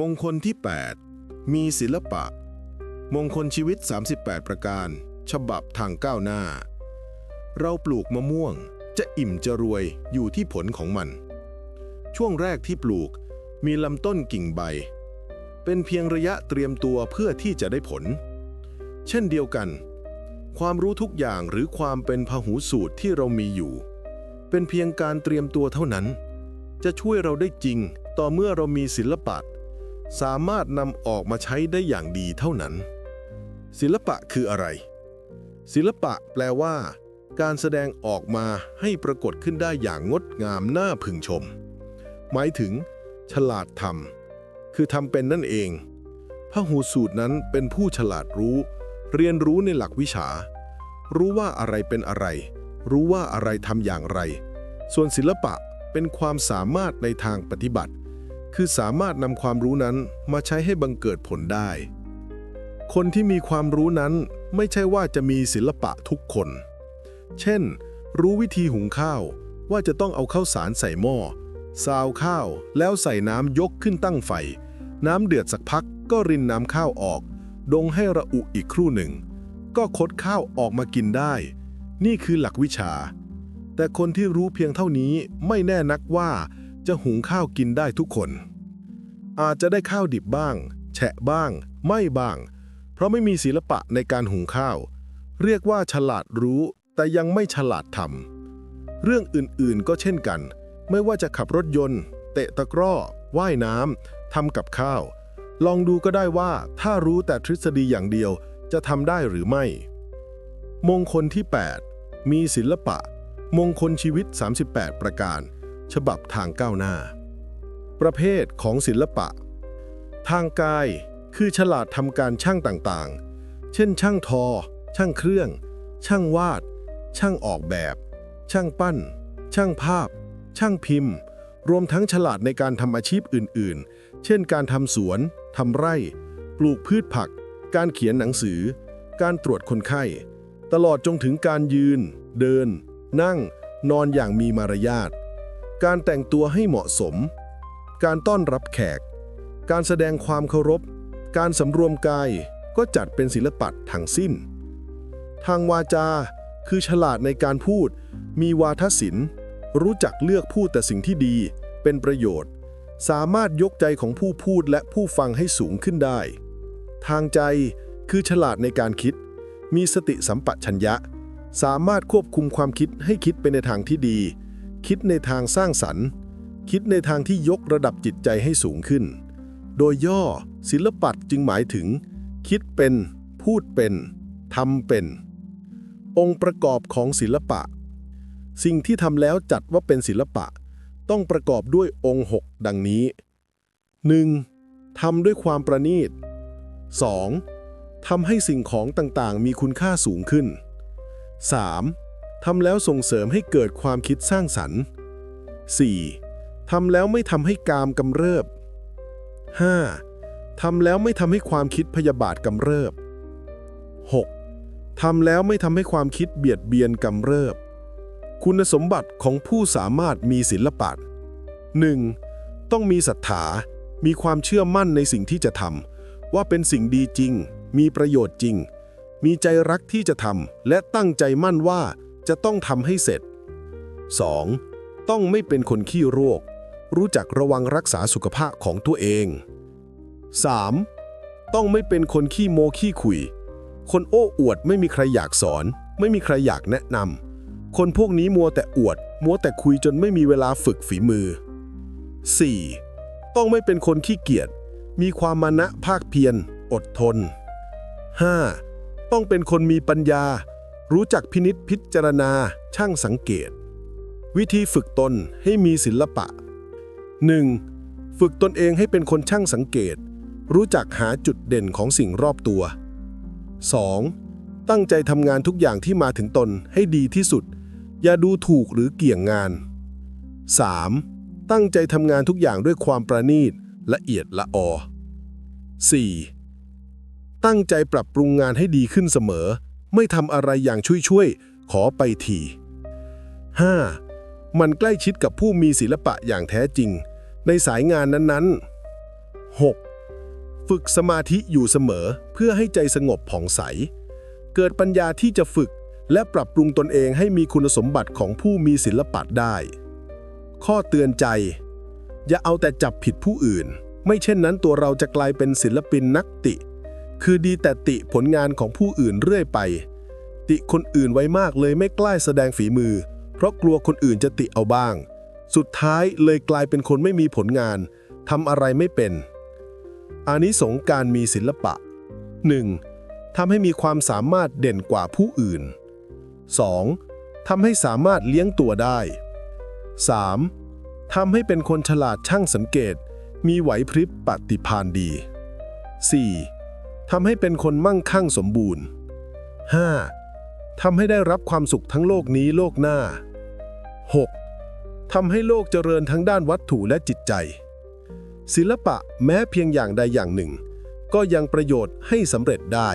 มงคลที่ 8 มีศิลปะ มงคลชีวิต 38 ประการ ฉบับทางก้าวหน้า เราปลูกมะม่วงจะอิ่มจะรวยอยู่ที่ผลของมัน ช่วงแรกที่ปลูกมีลำต้นกิ่งใบ เป็นเพียงระยะเตรียมตัวเพื่อที่จะได้ผล เช่นเดียวกัน ความรู้ทุกอย่างหรือความเป็นพหูสูตรที่เรามีอยู่ เป็นเพียงการเตรียมตัวเท่านั้น จะช่วยเราได้จริงต่อเมื่อเรามีศิลปะ สามารถนำออกมาใช้ได้อย่างดีเท่านั้น ศิลปะคืออะไร ศิลปะแปลว่า การแสดงออกมาให้ปรากฏขึ้นได้อย่างงดงามน่าพึงชม หมายถึง ฉลาดทำคือทำเป็นนั่นเองพระหูสูตรนั้นเป็นผู้ฉลาดรู้ เรียนรู้ในหลักวิชา รู้ว่าอะไรเป็นอะไร รู้ว่าอะไรทำอย่างไร ส่วนศิลปะเป็นความสามารถในทางปฏิบัติ คือสามารถนำความรู้นั้นมาใช้ให้บังเกิดผลได้ คนที่มีความรู้นั้นไม่ใช่ว่าจะมีศิลปะทุกคน เช่น รู้วิธีหุงข้าว ว่าจะต้องเอาข้าวสารใส่หม้อซาวข้าวแล้วใส่น้ำยกขึ้นตั้งไฟ น้ำเดือดสักพักก็รินน้ำข้าวออก ดงให้ระอุอีกครู่หนึ่ง ก็คดข้าวออกมากินได้ นี่คือหลักวิชา แต่คนที่รู้เพียงเท่านี้ไม่แน่นักว่าจะหุงข้าวกินได้ทุกคน อาจจะได้ข้าวดิบบ้าง แฉะบ้าง ไม่บ้าง เพราะไม่มีศิลปะในการหุงข้าว เรียกว่าฉลาดรู้แต่ยังไม่ฉลาดทำเรื่องอื่นๆก็เช่นกัน ไม่ว่าจะขับรถยนต์ เตะตะกร้อ ว่ายน้ำทำกับข้าว ลองดูก็ได้ว่าถ้ารู้แต่ทฤษฎีอย่างเดียวจะทำได้หรือไม่ มงคลที่ 8 มีศิลปะ มงคลชีวิต 38 ประการ ฉบับทางก้าวหน้า ประเภทของศิลปะ ทางกายคือฉลาดทำการช่างต่างๆ เช่น ช่างทอ ช่างเครื่อง ช่างวาด ช่างออกแบบ ช่างปั้น ช่างภาพ ช่างพิมพ์ รวมทั้งฉลาดในการทำอาชีพอื่นๆ เช่น การทำสวนทำไร่ ปลูกพืชผัก การเขียนหนังสือ การตรวจคนไข้ ตลอดจงถึงการยืน เดิน นั่ง นอนอย่างมีมารยาท การแต่งตัวให้เหมาะสม การต้อนรับแขก การแสดงความเคารพ การสำรวมกายก็จัดเป็นศิลปะทั้งสิ้น ทางวาจาคือฉลาดในการพูด มีวาทศิลป์ รู้จักเลือกพูดแต่สิ่งที่ดี เป็นประโยชน์ สามารถยกใจของผู้พูดและผู้ฟังให้สูงขึ้นได้ ทางใจคือฉลาดในการคิด มีสติสัมปชัญญะ สามารถควบคุมความคิดให้คิดไปในทางที่ดี คิดในทางสร้างสรรค์ คิดในทางที่ยกระดับจิตใจให้สูงขึ้น โดยย่อศิลปะจึงหมายถึง คิดเป็น พูดเป็นทำเป็น องค์ประกอบของศิลปะ สิ่งที่ทำแล้วจัดว่าเป็นศิลปะ ต้องประกอบด้วยองค์ 6 ดังนี้ 1. ทำด้วยความประณีต 2. ทำให้สิ่งของต่างๆ มีคุณค่าสูงขึ้น 3. ทำแล้วส่งเสริมให้เกิดความคิดสร้างสรรค์ 4. ทำแล้วไม่ทำให้กามกำเริบ 5. ทำแล้วไม่ทำให้ความคิดพยาบาทกำเริบ 6. ทำแล้วไม่ทำให้ความคิดเบียดเบียนกำเริบ คุณสมบัติของผู้สามารถมีศิลปะ 1. ต้องมีศรัทธา มีความเชื่อมั่นในสิ่งที่จะทำว่าเป็นสิ่งดีจริง มีประโยชน์จริง มีใจรักที่จะทำและตั้งใจมั่นว่าจะต้องทำให้เสร็จ 2. ต้องไม่เป็นคนขี้โรค รู้จักระวังรักษาสุขภาพของตัวเอง 3. ต้องไม่เป็นคนขี้โมขี้ขุย คนโอ้อวดไม่มีใครอยากสอน ไม่มีใครอยากแนะนำ คนพวกนี้มัวแต่อวด มัวแต่คุยจนไม่มีเวลาฝึกฝีมือ 4. ต้องไม่เป็นคนขี้เกียจ มีความมานะภาคเพียร อดทน 5. ต้องเป็นคนมีปัญญา รู้จักพินิษพิจารณา ช่างสังเกต วิธีฝึกตนให้มีศิลปะ 1. ฝึกตนเองให้เป็นคนช่างสังเกต รู้จักหาจุดเด่นของสิ่งรอบตัว 2. ตั้งใจทำงานทุกอย่างที่มาถึงตนให้ดีที่สุด อย่าดูถูกหรือเกี่ยงงาน 3. ตั้งใจทำงานทุกอย่างด้วยความประณีตละเอียดละออ 4. ตั้งใจปรับปรุงงานให้ดีขึ้นเสมอ ไม่ทำอะไรอย่างช่วยๆ ขอไปที 5. มันใกล้ชิดกับผู้มีศิลปะอย่างแท้จริง ในสายงานนั้นๆ 6. ฝึกสมาธิอยู่เสมอเพื่อให้ใจสงบผ่องใส เกิดปัญญาที่จะฝึกและปรับปรุงตนเองให้มีคุณสมบัติของผู้มีศิลปะได้ ข้อเตือนใจ อย่าเอาแต่จับผิดผู้อื่น ไม่เช่นนั้นตัวเราจะกลายเป็นศิลปินนักติ คือดีแต่ติผลงานของผู้อื่นเรื่อยไป ติคนอื่นไว้มากเลยไม่กล้าแสดงฝีมือ เพราะกลัวคนอื่นจะติเอาบ้าง สุดท้ายเลยกลายเป็นคนไม่มีผลงานทำอะไรไม่เป็น อานิสงการมีศิลปะ 1. ทำให้มีความสามารถเด่นกว่าผู้อื่น 2. ทำให้สามารถเลี้ยงตัวได้ 3. ทำให้เป็นคนฉลาดช่างสังเกต มีไหวพริบปฏิภาณดี 4. ทำให้เป็นคนมั่งคั่งสมบูรณ์ 5. ทำให้ได้รับความสุขทั้งโลกนี้โลกหน้า 6. ทำให้โลกเจริญทั้งด้านวัตถุและจิตใจ ศิลปะแม้เพียงอย่างใดอย่างหนึ่ง ก็ยังประโยชน์ให้สำเร็จได้